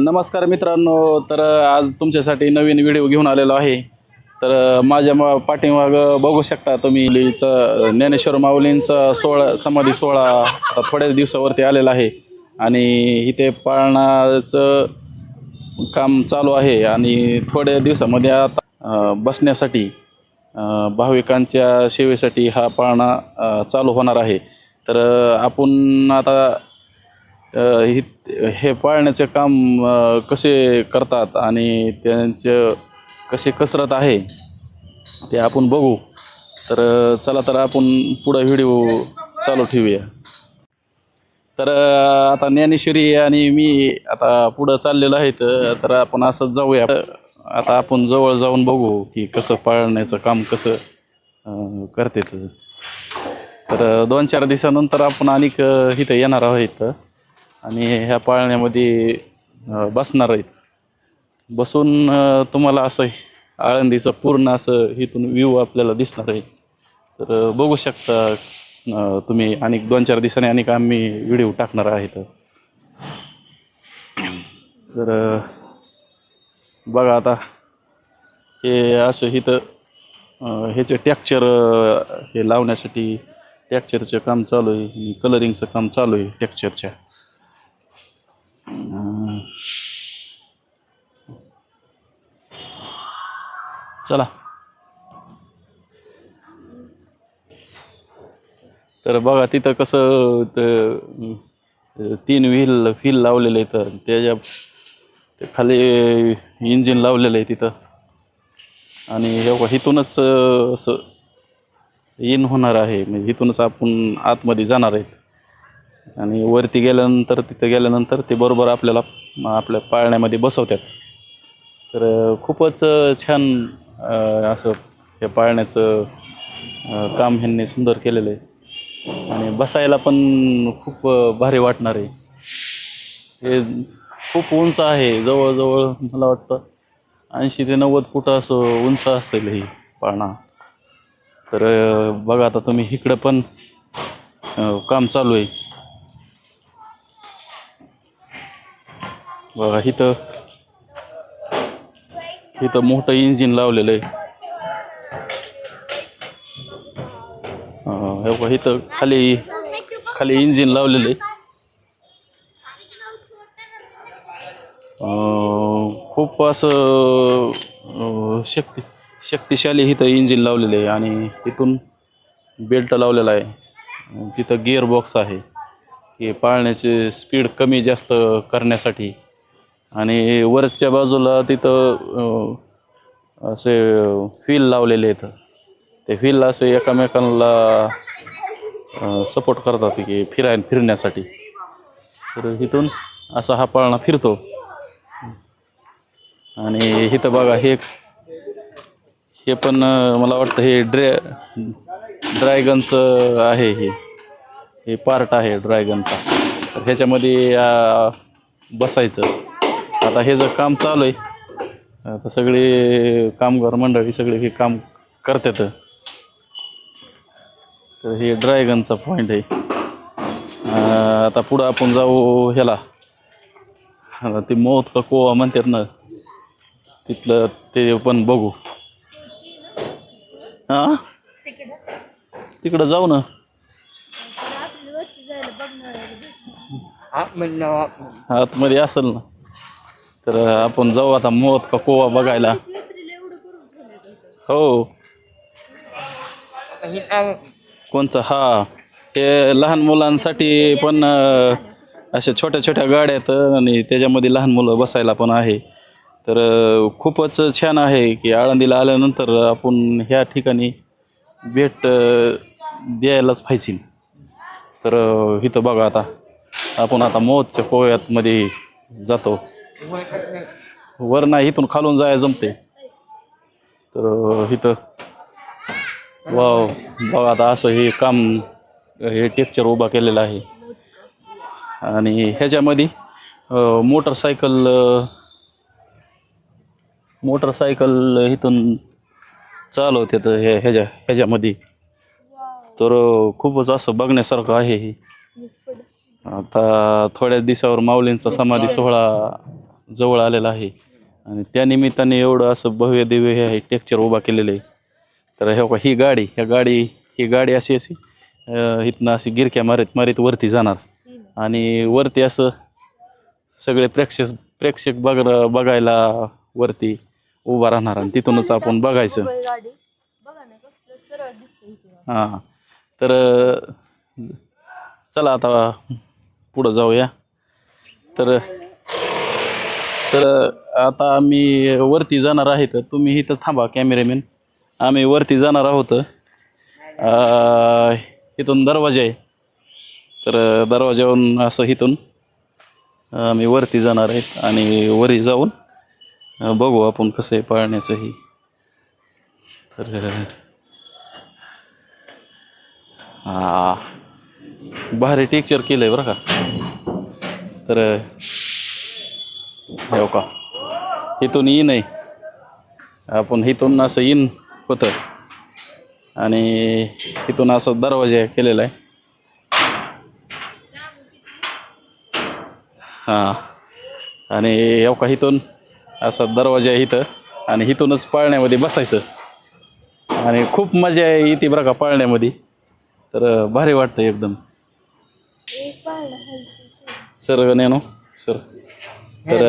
नमस्कार मित्रांनो तर आज तुमच्यासाठी नवीन व्हिडिओ घेऊन आलेलो आहे. तर माझ्या मा पाठीमाग बघू शकता तुम्ही लीचं ज्ञानेश्वर माऊलींचा सोहळा समाधी सोहळा थोड्याच दिवसावरती आलेला आहे. आणि इथे पाळणाचं काम चालू आहे आणि थोड्या दिवसामध्ये आता बसण्यासाठी भाविकांच्या सेवेसाठी हा पाळणा चालू होणार आहे. तर आपण आता हि- हे पाळण्याचे काम कसे करतात आणि त्यांचं कसे कसरत आहे ते आपण बघू. तर चला तर आपण पुढं व्हिडिओ चालू ठेवूया. तर आता ज्ञानेश्वरी आणि मी आता पुढं चाललेलो आहे तर आपण असंच जाऊया. आता आपण जवळ जाऊन बघू की कसं पाळण्याचं काम कसं करते तर दोन चार दिवसानंतर आपण आणिक इथं येणार आहोत. आणि ह्या पाळण्यामध्ये बसणार आहेत. बसून तुम्हाला असं आळंदीचं पूर्ण असं इथून व्ह्यू आपल्याला दिसणार आहे. तर बघू शकता तुम्ही आणि दोन चार दिवसांनी आणि आम्ही व्हिडिओ टाकणार आहेत. तर बघा आता हे असं इथं ह्याचे टॅक्चर हे लावण्यासाठी टॅक्चरचं काम चालू आहे. कलरिंगचं काम चालू आहे टॅक्चरच्या चला. तर बघा तिथं कसं तीन व्हील व्हील लावलेलं आहे तर त्याच्या ते खाली इंजिन लावलेलं आहे तिथं. आणि हे इथूनच असं इन होणार आहे. म्हणजे इथूनच आपण आतमध्ये जाणार आहेत. आणि वरती गेल्यानंतर तिथं गेल्यानंतर ते बरोबर आपल्याला आपल्या पाळण्यामध्ये बसवतात. तर खूपच छान असं हे पाळण्याचं काम ह्यांनी सुंदर केलेलं आहे. आणि बसायला पण खूप भारी वाटणार आहे. हे खूप उंच आहे जवळजवळ मला वाटतं ऐंशी ते नव्वद फूट असं उंच असेल ही पाळणा. तर बघा आता तुम्ही इकडं पण काम चालू आहे. बघा इथं इथं मोठं इंजिन लावलेलं आहे. हे बघा इथं खाली खाली इंजिन लावलेलं आहे. खूप असं शक्ती शक्तिशाली इथं इंजिन लावलेलं आहे आणि इथून बेल्ट लावलेला आहे. तिथं गिअर बॉक्स आहे. की पाळण्याची स्पीड कमी जास्त करण्यासाठी आणि वरच्या बाजूला तिथं असे व्हील लावलेले आहेत. ते व्हील असे एकामेकांना सपोर्ट करतात की फिराय फिरण्यासाठी. तर इथून असा हा पाळणा फिरतो. आणि इथं बघा हे हे पण मला वाटतं हे ड्रे ड्रॅगनचं आहे हे. हे पार्ट आहे ड्रॅगनचा. तर ह्याच्यामध्ये बसायचं. आता हे जर काम चालू आहे आता सगळे कामगार मंडळी सगळे हे काम करतात. तर हे ड्रॅगनचा पॉईंट आहे. आता पुढं आपण जाऊ ह्याला. आता ते मौत का कोवा म्हणतात ना तिथलं ते पण बघू. हा? तिकडं जाऊ ना. आतमध्ये असेल ना. तर आपण जाऊ आता मोत का कोवा बघायला. हो. कोणतं? हा. हे लहान मुलांसाठी पण अशा छोट्या छोट्या गाड्या आहेत आणि त्याच्यामध्ये लहान मुलं बसायला पण आहे. तर खूपच छान आहे की आळंदीला आल्यानंतर आपण ह्या ठिकाणी भेट द्यायलाच पाहिजे. तर इथं बघा आता. आपण आता मोजच्या कोव्यातमध्ये जातो. वर नाही इथून खालून जायला जमते तर इथं. वाव बघा आता असं हे काम हे टेक्चर उभा केलेलं आहे. आणि ह्याच्यामध्ये मोटरसायकल मोटरसायकल इथून चालवते तर हे ह्याच्या ह्याच्यामध्ये. तर खूपच असं बघण्यासारखं आहे हे. आता थोड्याच दिवसावर माऊलींचा समाधी सोहळा जवळ आलेला आहे. आणि त्या निमित्ताने एवढं असं भव्य दिव्य हे आहे टेक्चर उभा केलेलं आहे. तर हे ही गाडी ह्या गाडी ही गाडी अशी अशी इथनं अशी गिरक्या मारीत मारीत वरती जाणार. आणि वरती असं सगळे प्रेक्षक प्रेक्षक बघ बघायला वरती उभा राहणार आणि तिथूनच आपण बघायचं. हां. तर चला आता पुढं जाऊया. तर तर आता आम्ही वरती जाणार आहे तर तुम्ही इथं थांबा कॅमेरेमॅन आम्ही वरती जाणार आहोत. इथून दरवाजा आहे. तर दरवाजाहून असं इथून आम्ही वरती जाणार आहेत आणि वरी जाऊन बघू आपण कसं आहे पाळण्याचंही तर हां हा भारी टेक्चर केलंय बरं का. तर हे का इथून इन आहे. आपण इथून असं इन होतं. आणि इथून असं दरवाजा केलेला आहे. हां. आणि हे का इथून असा दरवाजा आहे इथं. आणि इथूनच पाळण्यामध्ये बसायचं. आणि खूप मजा येते बरं का पाळण्यामध्ये. तर भारी वाटतं एकदम. सर नेनो सर. तर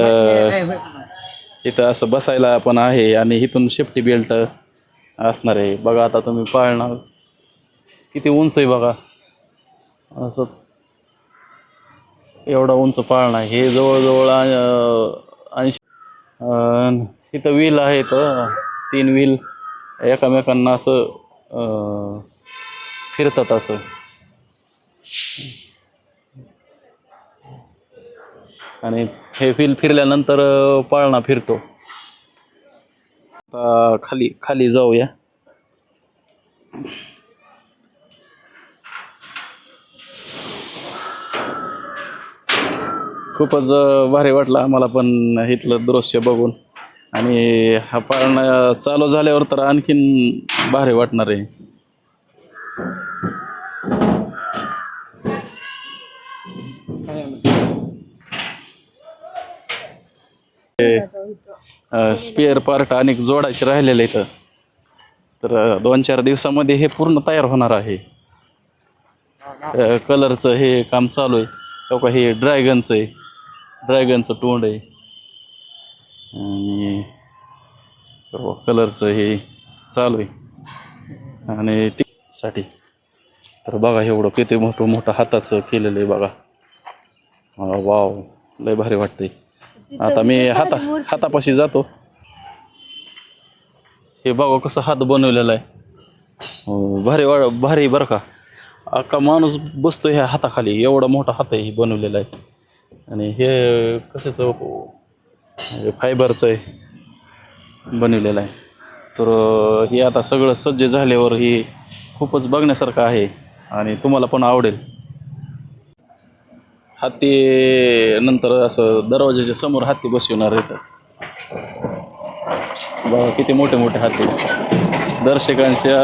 इथं असं बसायला पण आहे आणि इथून सेफ्टी बेल्ट असणार आहे. बघा आता तुम्ही पाळणार. किती उंच आहे बघा. असंच. एवढा उंच पाळणा आहे. हे जवळजवळ ऐंशी इथं व्हील आहेत तीन व्हील एकामेकांना असं फिरतात असं. आणि हे व्हील फिरल्यानंतर पाळणा फिरतो. आता खाली खाली जाऊया. खूपच भारी वाटलं आम्हाला पण इथलं दृश्य बघून. आणि हा पाळणा चालू झाल्यावर तर आणखीन भारी वाटणार आहे. स्पेअर पार्ट अनेक जोडायचे राहिलेले इथं. तर दोन चार दिवसामध्ये हे पूर्ण तयार होणार आहे. कलरचं हे काम चालू आहे. हो का हे ड्रॅगनचं आहे. ड्रॅगनचं तोंड आहे. आणि कलरचं हे चालू आहे. आणि साठी तर बघा एवढं किती मोठं मोठं हाताचं केलेलं आहे बघा. वाव लय भारी वाटतंय. आता मी हाता हातापाशी जातो. हे बघा कसं हात बनवलेला आहे. हो, भारी वा भारी बरं का. अख्खा माणूस बसतो ह्या हाताखाली. एवढा मोठा हात आहे हे बनवलेला आहे. आणि हे कशाचं हे फायबरचं आहे बनवलेलं आहे. तर हे आता सगळं सज्ज झाल्यावर हे खूपच बघण्यासारखं आहे. आणि तुम्हाला पण आवडेल. हत्ती नंतर असं दरवाजाच्या समोर हत्ती बसवणार इथं बघा किती मोठे मोठे हत्ती दर्शकांच्या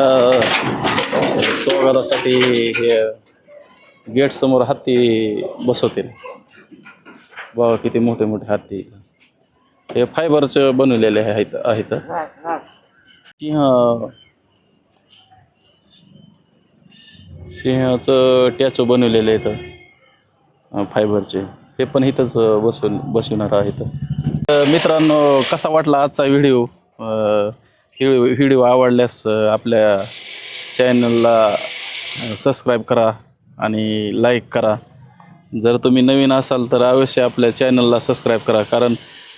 स्वागतासाठी हे गेट समोर हत्ती बसवतील. बघा किती मोठे मोठे हत्ती इथं. हे फायबरचं बनवलेले आहेत आहेत. सिंह सिंहाचं टॅचो बनवलेलं आहे इथं. फायबरचे. हे पण इथंच बसून बसवून बसवणार आहेत. तर मित्रांनो कसा वाटला आजचा व्हिडिओ? व्हिडिओ आवडल्यास आपल्या चॅनलला सबस्क्राईब करा आणि लाईक करा. जर तुम्ही नवीन असाल तर अवश्य आपल्या चॅनलला सबस्क्राईब करा. कारण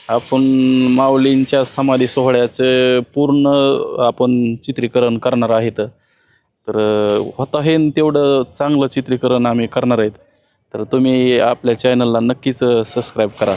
आपण माऊलींच्या समाधी सोहळ्याचे पूर्ण आपण चित्रीकरण करणार आहेत. तर होता हे तेवढं चांगलं चित्रीकरण आम्ही करणार आहेत. तर तुम्ही आपल्या चॅनलला नक्कीच सबस्क्राईब करा.